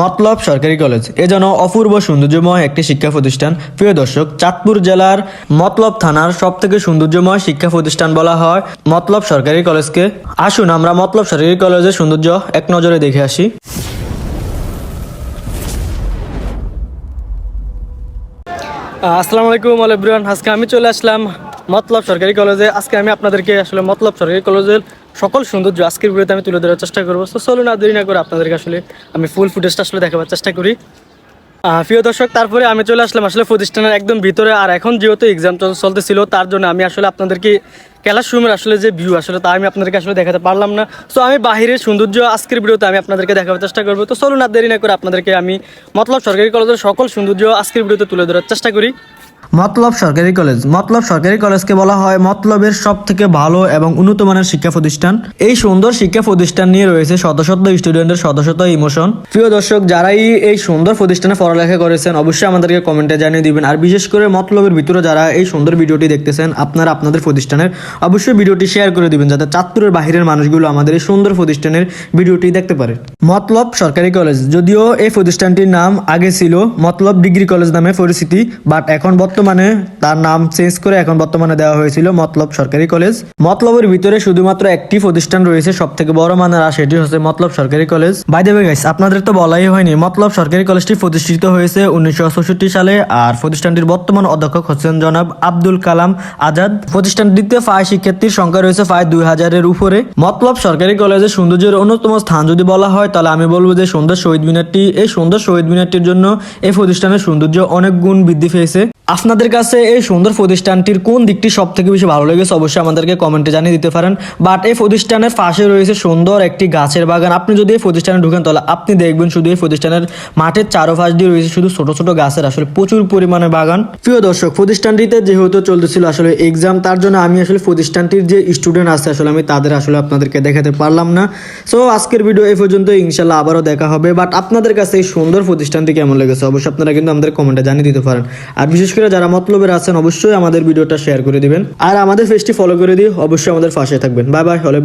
মতলব সরকারি কলেজ। এ যেন অপূর্ব সৌন্দর্যময় একটি শিক্ষা প্রতিষ্ঠান। প্রিয় দর্শক, চাঁদপুর জেলার মতলব থানার সব থেকে সৌন্দর্যময় শিক্ষা প্রতিষ্ঠান বলা হয় মতলব সরকারি কলেজকে। আসুন আমরা মতলব সরকারি কলেজের সৌন্দর্য এক নজরে দেখে আসি। আসসালামু আলাইকুম আলব্রান আজকে আমি চলে আসলাম মতলব সরকারি কলেজে। আজকে আমি আপনাদেরকে আসলে মতলব সরকারি কলেজের সকল সৌন্দর্য আজকের ভিডিওতে আমি তুলে ধরার চেষ্টা করব। তো চলুন আর দেরি না করে আপনাদেরকে আসলে আমি ফুল ফুটেজটা আসলে দেখাবার চেষ্টা করি। প্রিয় দর্শক, তারপরে আমি চলে আসলাম আসলে প্রতিষ্ঠানের একদম ভিতরে। আর এখন যেহেতু এক্সাম চলতেছিল, তার জন্য আমি আসলে আপনাদেরকে ক্লাসরুমের আসলে যে ভিউ আসলে তা আমি আপনাদেরকে আসলে দেখাতে পারলাম না। সো আমি বাহিরের সৌন্দর্য আজকের ভিডিওতে আমি আপনাদেরকে দেখাবার চেষ্টা করব। তো চলুন আর দেরি না করে আপনাদেরকে আমি মতলব সরকারি কলেজের সকল সৌন্দর্য আজকের ভিডিওতে তুলে ধরার চেষ্টা করি। মতলব সরকারি কলেজ। মতলব সরকারি কলেজকে বলা হয় মতলবের সব থেকে ভালো এবং উন্নত মানের শিক্ষা প্রতিষ্ঠান। এই সুন্দর শিক্ষা প্রতিষ্ঠান নিয়ে রয়েছে শত শত স্টুডেন্টের শত শত ইমোশন প্রিয় দর্শক, যারাই এই সুন্দর প্রতিষ্ঠানে পড়ালেখা করেছেন, অবশ্যই আমাদেরকে কমেন্টে জানিয়ে দিবেন। আর বিশেষ করে মতলবের ভিতরে যারা এই সুন্দর ভিডিওটি দেখতেছেন, আপনারা আপনাদের প্রতিষ্ঠানের অবশ্যই ভিডিওটি শেয়ার করে দিবেন, যাতে চাঁদপুরের বাহিরের মানুষগুলো আমাদের এই সুন্দর প্রতিষ্ঠানের ভিডিওটি দেখতে পারে। মতলব সরকারি কলেজ। যদিও এই প্রতিষ্ঠানটির নাম আগে ছিল মতলব ডিগ্রি কলেজ নামে পরিচিতি বাট এখন বর্তমানে তার নাম চেঞ্জ করে এখন বর্তমানে দেওয়া হয়েছিল মতলব সরকারি কলেজ। মতলবের ভিতরে শুধুমাত্র একটি প্রতিষ্ঠান রয়েছে সব থেকে বড় মানের আর সেটি হচ্ছে মতলব সরকারি কলেজ। বাই দেবে গাইস আপনাদের তো বলাই হয়নি, মতলব সরকারি কলেজটি প্রতিষ্ঠিত হয়েছে উনিশশো সালে আর প্রতিষ্ঠানটির বর্তমান অধ্যক্ষ হচ্ছেন জনাব আব্দুল কালাম আজাদ। প্রতিষ্ঠানটিতে প্রায় শিক্ষার্থীর সংখ্যা রয়েছে প্রায় দুই হাজারের উপরে। মতলব সরকারি কলেজের সৌন্দর্যের অন্যতম স্থান যদি বলা হয়, তাহলে আমি বলব যে সুন্দর শহীদ মিনারটি, এই সুন্দর শহীদ মিনারটির জন্য এই প্রতিষ্ঠানের সৌন্দর্য অনেক গুণ বৃদ্ধি পেয়েছে। আপনাদের কাছে এই সুন্দর প্রতিষ্ঠানটির কোন দিকটি সব থেকে বেশি ভালো লেগেছে অবশ্যই আমাদেরকে কমেন্টে জানিয়ে দিতে পারেন। বাট এই প্রতিষ্ঠানের পাশে রয়েছে সুন্দর একটি গাছের বাগান। আপনি যদি এই প্রতিষ্ঠানে ঢুকেন, তাহলে আপনি দেখবেন শুধু এই প্রতিষ্ঠানের মাঠের চারোপাশ দিয়ে রয়েছে শুধু ছোট ছোট গাছের আসলে প্রচুর পরিমাণে বাগান। প্রিয় দর্শক, প্রতিষ্ঠানটিতে যেহেতু চলতেছিল আসলে এক্সাম তার জন্য আমি আসলে প্রতিষ্ঠানটির যে স্টুডেন্ট আছে, আসলে আমি তাদের আসলে আপনাদেরকে দেখাতে পারলাম না। সো আজকের ভিডিও এই পর্যন্ত, ইনশাল্লাহ আবারও দেখা হবে। বাট আপনাদের কাছে এই সুন্দর প্রতিষ্ঠানটি কেমন লেগেছে, অবশ্যই আপনারা কিন্তু আমাদের কমেন্টে জানিয়ে দিতে পারেন। আর বিশেষ করে যারা মতলবের আছেন, অবশ্যই আমাদের ভিডিওটা শেয়ার করে দিবেন। আর আমাদের পেজটি ফলো করে দিয়ে অবশ্যই আমাদের পাশে থাকবেন। বাই বাই হলে